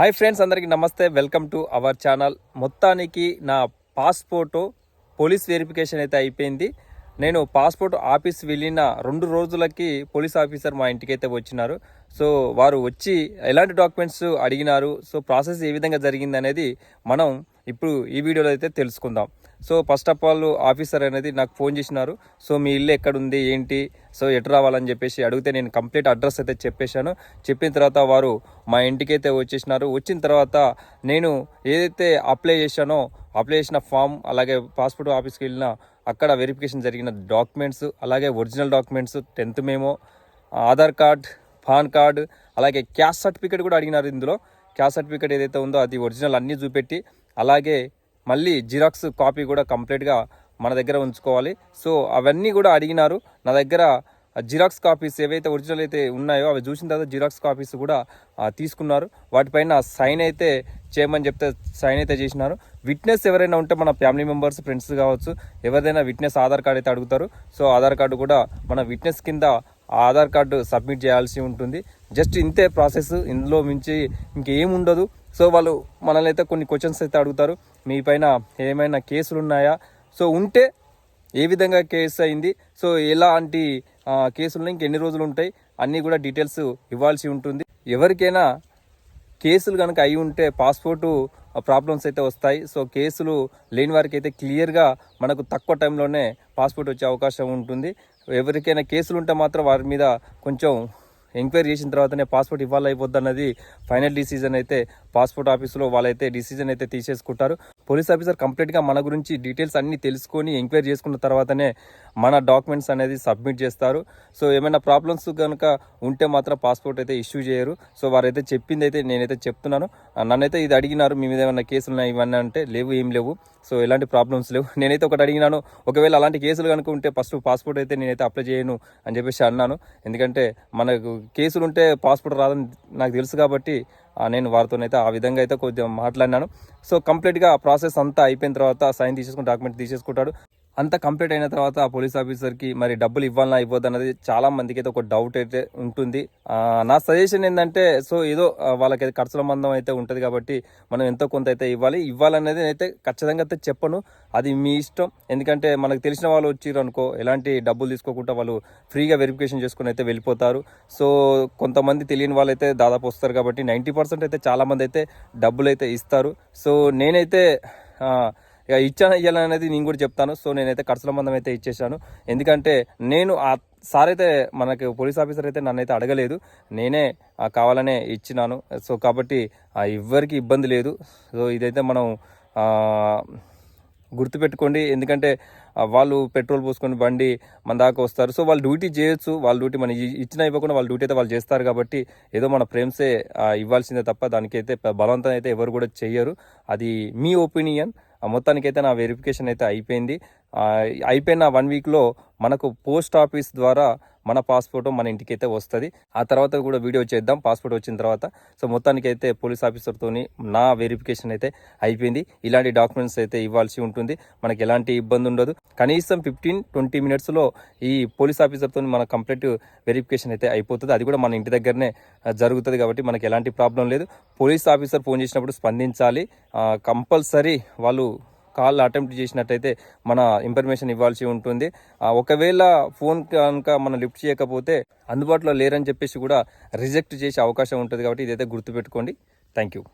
Hi friends అందరికీ నమస్తే. Welcome to our channel. మొత్తానికి నా పాస్పోర్టు పోలీస్ వెరిఫికేషన్ అయితే అయిపోయింది. నేను పాస్పోర్ట్ ఆఫీస్ వెళ్ళిన రెండు రోజులకి పోలీస్ ఆఫీసర్ మా ఇంటికి అయితే వచ్చినారు. సో వారు వచ్చి ఎలాంటి డాక్యుమెంట్స్ అడిగినారు? సో ప్రాసెస్ ఏ విధంగా జరిగింది అనేది మనం ఇప్పుడు ఈ వీడియోలో అయితే తెలుసుకుందాం. So first of all officer అనేది నాకు ఫోన్ చేసినారు. సో మీ ఇల్లు ఎక్కడ ఉంది ఏంటి సో ఎటు రావాలని చెప్పేసి అడిగితే నేను కంప్లీట్ అడ్రస్ అయితే చెప్పేశాను. చెప్పిన తర్వాత వారు మా ఇంటికి అయితే వచ్చేసినారు. వచ్చిన తర్వాత నేను ఏదైతే అప్లై చేశానో అప్లై చేసిన ఫామ్ అలాగే పాస్పోర్ట్ ఆఫీస్కి వెళ్ళిన అక్కడ వెరిఫికేషన్ జరిగిన డాక్యుమెంట్స్ అలాగే original documents tenth memo Aadhaar card PAN card అలాగే క్యాస్ట్ సర్టిఫికేట్ కూడా అడిగినారు ఇందులో. క్యాస్ట్ సర్టిఫికేట్ ఏదైతే ఉందో అది ఒరిజినల్ అన్నీ చూపెట్టి అలాగే మళ్ళీ జిరాక్స్ కాపీ కూడా కంప్లీట్గా మన దగ్గర ఉంచుకోవాలి. సో అవన్నీ కూడా అడిగినారు. నా దగ్గర జిరాక్స్ కాపీస్ ఏవైతే ఒరిజినల్ అయితే ఉన్నాయో అవి చూసిన తర్వాత జిరాక్స్ కాపీస్ కూడా తీసుకున్నారు. వాటిపైన సైన్ అయితే చేయమని చెప్తే సైన్ అయితే చేసినారు. విట్నెస్ ఎవరైనా ఉంటే మన ఫ్యామిలీ మెంబర్స్ ఫ్రెండ్స్ కావచ్చు ఎవరిదైనా విట్నెస్ ఆధార్ కార్డ్ అయితే అడుగుతారు. సో ఆధార్ కార్డు కూడా మన విట్నెస్ కింద ఆధార్ కార్డు సబ్మిట్ చేయాల్సి ఉంటుంది. జస్ట్ ఇంతే ప్రాసెస్. ఇందులో మించి ఇంకేం ఉండదు. సో వాళ్ళు మనల్ని అయితే కొన్ని క్వశ్చన్స్ అయితే అడుగుతారు. మీ పైన ఏమైనా కేసులు ఉన్నాయా? సో ఉంటే ఏ విధంగా కేసు అయింది? సో ఎలాంటి కేసులు ఇంక ఎన్ని రోజులు ఉంటాయి? అన్నీ కూడా డీటెయిల్స్ ఇవ్వాల్సి ఉంటుంది. ఎవరికైనా కేసులు కనుక అయి ఉంటే పాస్పోర్టు ప్రాబ్లమ్స్ అయితే వస్తాయి. సో కేసులు లేని వారికి అయితే క్లియర్గా మనకు తక్కువ టైంలోనే పాస్పోర్ట్ వచ్చే అవకాశం ఉంటుంది. ఎవరికైనా కేసులు ఉంటే మాత్రం వారి మీద కొంచెం ఎంక్వైరీ చేసిన తర్వాతనే పాస్పోర్ట్ ఇవ్వాలి అయిపోద్ది అన్నది ఫైనల్ డిసిజన్ అయితే పాస్పోర్ట్ ఆఫీసులో వాళ్ళైతే డిసిజన్ అయితే తీసేసుకుంటారు. పోలీస్ ఆఫీసర్ కంప్లీట్గా మన గురించి డీటెయిల్స్ అన్నీ తెలుసుకొని ఎంక్వైరీ చేసుకున్న తర్వాతనే మన డాక్యుమెంట్స్ అనేది సబ్మిట్ చేస్తారు. సో ఏమైనా ప్రాబ్లమ్స్ కనుక ఉంటే మాత్రం పాస్పోర్ట్ అయితే ఇష్యూ చేయరు. సో వారైతే చెప్పింది అయితే నేనైతే చెప్తున్నాను. ఆ, నన్నైతే ఇది అడిగినారు మీ మీద ఏమైనా కేసులు ఉన్నాయి ఇవన్నీ? అంటే లేవు ఏం లేవు. సో ఎలాంటి ప్రాబ్లమ్స్ లేవు. నేనైతే ఒకటి అడిగినాను ఒకవేళ అలాంటి కేసులు కనుక ఉంటే ఫస్ట్ పాస్పోర్ట్ అయితే నేనైతే అప్లై చేయను అని చెప్పేసి అన్నాను. ఎందుకంటే మనకు కేసులు ఉంటే పాస్పోర్ట్ రాదని నాకు తెలుసు కాబట్టి నేను వారితోనైతే ఆ విధంగా అయితే కొద్దిగా మాట్లాడినాను. సో కంప్లీట్గా ఆ ప్రాసెస్ అంతా అయిపోయిన తర్వాత సైన్ తీసేసుకుని డాక్యుమెంట్ తీసేసుకుంటాడు. అంతా కంప్లీట్ అయిన తర్వాత ఆ పోలీస్ ఆఫీసర్కి మరి డబ్బులు ఇవ్వాలన్నా ఇవ్వద్దు అన్నది చాలా మందికి అయితే ఒక డౌట్ అయితే ఉంటుంది. నా సజెషన్ ఏంటంటే సో ఏదో వాళ్ళకి అయితే ఖర్చుల మందం అయితే ఉంటుంది కాబట్టి మనం ఎంతో కొంత అయితే ఇవ్వాలి. ఇవ్వాలనేది అయితే ఖచ్చితంగా అయితే చెప్పను. అది మీ ఇష్టం. ఎందుకంటే మనకు తెలిసిన వాళ్ళు వచ్చిర్రు అనుకో ఎలాంటి డబ్బులు తీసుకోకుండా వాళ్ళు ఫ్రీగా వెరిఫికేషన్ చేసుకుని అయితే వెళ్ళిపోతారు. సో కొంతమంది తెలియని వాళ్ళు అయితే దాదాపు వస్తారు కాబట్టి నైంటీ పర్సెంట్ అయితే చాలామంది అయితే డబ్బులు అయితే ఇస్తారు. సో నేనైతే ఇక ఇచ్చాను ఇవ్వాలనేది అనేది నేను కూడా చెప్తాను. సో నేనైతే ఖర్చుల మందం అయితే ఇచ్చేసాను. ఎందుకంటే నేను ఆ సార్ అయితే మనకి పోలీస్ ఆఫీసర్ అయితే నన్ను అయితే అడగలేదు. నేనే కావాలనే ఇచ్చినాను. సో కాబట్టి ఎవ్వరికి ఇబ్బంది లేదు. సో ఇదైతే మనం గుర్తుపెట్టుకోండి. ఎందుకంటే వాళ్ళు పెట్రోల్ పోసుకొని బండి మన దాకా వస్తారు. సో వాళ్ళు డ్యూటీ చేయొచ్చు. వాళ్ళ డ్యూటీ మన ఇచ్చిన ఇవ్వకుండా వాళ్ళ డ్యూటీ అయితే వాళ్ళు చేస్తారు కాబట్టి ఏదో మన ఫ్రేమ్సే ఇవ్వాల్సిందే తప్ప దానికైతే బలవంతం అయితే ఎవరు కూడా చెయ్యరు. అది మీ ఒపీనియన్. మొత్తానికైతే నా వెరిఫికేషన్ అయితే అయిపోయింది. అయిపోయిన వన్ వీక్లో మనకు పోస్ట్ ఆఫీస్ ద్వారా మన పాస్పోర్ట్ మన ఇంటికి అయితే వస్తుంది. ఆ తర్వాత కూడా వీడియో చేద్దాం పాస్పోర్ట్ వచ్చిన తర్వాత. సో మొత్తానికైతే పోలీస్ ఆఫీసర్తోని నా వెరిఫికేషన్ అయితే అయిపోయింది. ఇలాంటి డాక్యుమెంట్స్ అయితే ఇవ్వాల్సి ఉంటుంది. మనకి ఎలాంటి ఇబ్బంది ఉండదు. కనీసం ఫిఫ్టీన్ ట్వంటీ మినిట్స్లో ఈ పోలీస్ ఆఫీసర్తో మన కంప్లీట్ వెరిఫికేషన్ అయితే అయిపోతుంది. అది కూడా మన ఇంటి దగ్గరనే జరుగుతుంది కాబట్టి మనకి ఎలాంటి ప్రాబ్లం లేదు. పోలీస్ ఆఫీసర్ ఫోన్ చేసినప్పుడు స్పందించాలి. కంపల్సరీ వాళ్ళు కాల్ అటెంప్ట్ చేసినట్టయితే మన ఇన్ఫర్మేషన్ ఇవ్వాల్సి ఉంటుంది. ఒకవేళ ఫోన్ కనుక మనం లిఫ్ట్ చేయకపోతే అందుబాటులో లేరని చెప్పేసి కూడా రిజెక్ట్ చేసే అవకాశం ఉంటుంది కాబట్టి ఇదైతే గుర్తుపెట్టుకోండి. Thank you.